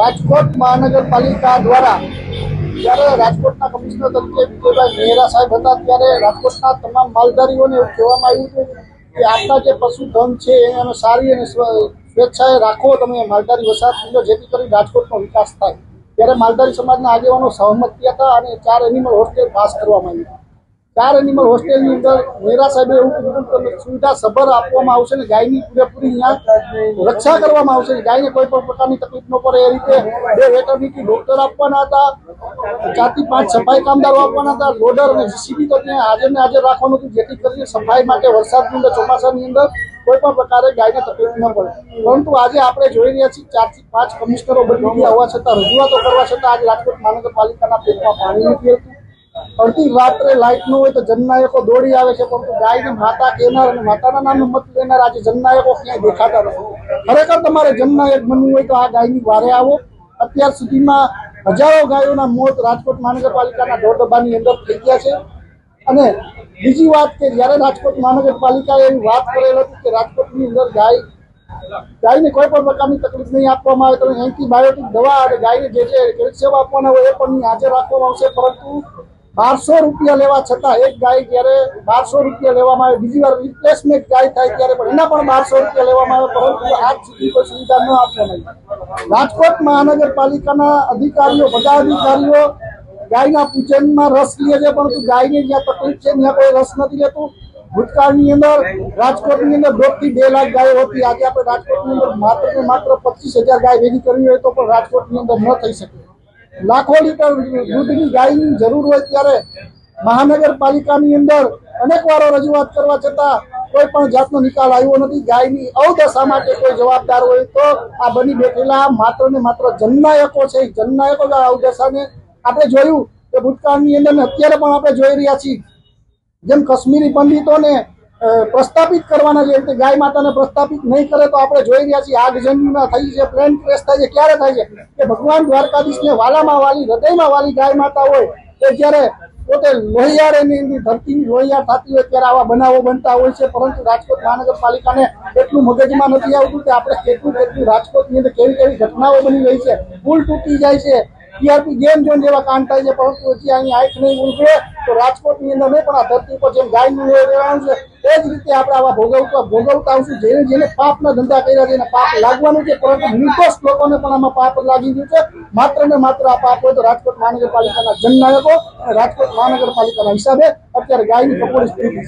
રાજકોટ મહાનગરપાલિકા દ્વારા જ્યારે રાજકોટના કમિશનર તરીકે વિજયભાઈ મહેરા સાહેબ હતા, ત્યારે રાજકોટના તમામ માલધારીઓને એવું કહેવામાં આવ્યું હતું કે આપના જે પશુધન છે, એને સારી અને સ્વેચ્છાએ રાખો, તમે માલધારી વસાહત અંદર જેથી કરી રાજકોટનો વિકાસ થાય. ત્યારે માલધારી સમાજના આગેવાનો સહમત હતા અને ચાર એનિમલ હોસ્ટેલ પાસ કરવામાં આવી ચાર એનિમલ હોસ્ટેલની અંદર મેરા સાહેબે એવું કીધું કે સુવિધા સભર આપવામાં આવશે ને ગાયની પૂરેપૂરી અહીંયા રક્ષા કરવામાં આવશે. ગાયને કોઈ પણ પ્રકારની તકલીફ ન પડે. એ રીતે બે વેટરનીથી ડોક્ટર આપવાના હતા, ચારથી પાંચ સફાઈ કામદારો આપવાના હતા લોડર અને જીસીબી તો ત્યાં હાજર ને હાજર રાખવાનું હતું, જેથી કરીને સફાઈ માટે વરસાદની અંદર, ચોમાસાની અંદર કોઈ પણ પ્રકારે ગાયને તકલીફ ન પડે. પરંતુ આજે આપણે જોઈ રહ્યા છીએ ચારથી પાંચ કમિશનરો બદલી ગયા હોવા છતાં, રજૂઆતો કરવા છતાં આજે રાજકોટ મહાનગરપાલિકાના પેટમાં પાણી નથી આવતું અડધી રાત્રે લાઇટ ન હોય તો જનનાયકો દોડી આવે છે, પરંતુ ગાયને માતા કહેનાર અને માતાના નામે મત લેનાર આજે જનનાયકો ક્યાંય દેખાતા નથી. ખરેખર તમારે જનનાયક બનવું હોય તો આ ગાયની વારે આવો. અત્યાર સુધીમાં હજારો ગાયોના મોત રાજકોટ મહાનગરપાલિકાના ઢોર અંદર થઈ ગયા છે. અને બીજી વાત કે જ્યારે રાજકોટ મહાનગરપાલિકાએ એવી વાત કરેલ હતી કે રાજકોટની અંદર ગાય, ગાયને કોઈ પણ પ્રકારની તકલીફ નહીં આપવામાં આવે, તો એન્ટીબાયોટિક દવા અને ગાયને જે જે કેલ્શિયમ આપવાના હોય એ પણ હાજર રાખવામાં આવશે, પરંતુ બારસો રૂપિયા લેવા છતાં એક ગાય જ્યારે બારસો રૂપિયા લેવામાં આવે, બીજી વાર રિપ્લેસમેન્ટ ગાય થાય ત્યારે પણ એના પણ બારસો રૂપિયા લેવામાં આવે, પરંતુ આજ સુધી કોઈ સુવિધા ન આપવામાં આવી રાજકોટ મહાનગરપાલિકાના અધિકારીઓ બધા અધિકારીઓ ગાયના પૂજનમાં રસ લે છે, પરંતુ ગાયને જ્યાં તકલીફ છે, ત્યાં કોઈ રસ નથી લેતું. ભૂતકાળની અંદર, રાજકોટની અંદર દોઢથી બે લાખ ગાયો હતી. આજે આપણે રાજકોટની અંદર માત્ર ને માત્ર પચીસ હજાર ગાય ભેગી કરવી હોય તો પણ રાજકોટની અંદર ન થઈ શકે. લાખો લીટર દૂધની ગાયની જરૂર હોય ત્યારે મહાનગરપાલિકાની અંદર અનેક વારો રજૂઆત કરવા છતાં કોઈ પણ જાતનો નિકાલ આવ્યો નથી. ગાયની અવદશા માટે કોઈ જવાબદાર હોય તો આ બની બેઠેલા માત્ર ને માત્ર જનનાયકો છે. જનનાયકો જ આ અવદશાને આપણે જોયું કે ભૂતકાળની અંદર અત્યારે પણ આપણે જોઈ રહ્યા છીએ. જેમ કાશ્મીરી પંડિતોને પ્રસ્થાપિત કરવાના જે રીતે ગાય માતાને પ્રસ્થાપિત નહીં કરે તો આપણે જોઈ રહ્યા છીએ આગજનીમાં થઈ છે પ્લેન ક્રેશ થાય છે, ક્યારે થાય છે? કે ભગવાન દ્વારકાધીશને વાલામાં વાલી, હૃદયમાં વાલી ગાય માતા હોય કે જ્યારે પોતે લોહિયાર એની ધરતીની લોહિયાર થતી હોય ત્યારે આવા બનાવો બનતા હોય છે, પરંતુ રાજકોટ મહાનગરપાલિકાને એટલું મગજમાં નથી આવતું કે આપણે કેટલું કેટલું રાજકોટની અંદર કેવી કેવી ઘટનાઓ બની રહી છે, પુલ તૂટી જાય છે ટીઆરપી ગેમ જોઈને જેવા કાંડ થાય પરંતુ હજી અહીં આંખ નહીં ઉલટે, તો રાજકોટની અંદર પણ આ ધરતી પર જેમ ગાયનું રહેવાનું છે, એ જ રીતે આપણે આવા ભોગવતા ભોગવતા આવશું, જેને જેને પાપના ધંધા કર્યા છે, એને પાપ લાગવાનું છે, પરંતુ નિર્દોષ લોકોને પણ આમાં પાપ લાગી ગયું છે. માત્ર ને માત્ર આ પાપ હોય તો રાજકોટ મહાનગરપાલિકાના જનનાયકો અને રાજકોટ મહાનગરપાલિકાના હિસાબે અત્યારે ગાયની કપોળી સ્થિતિ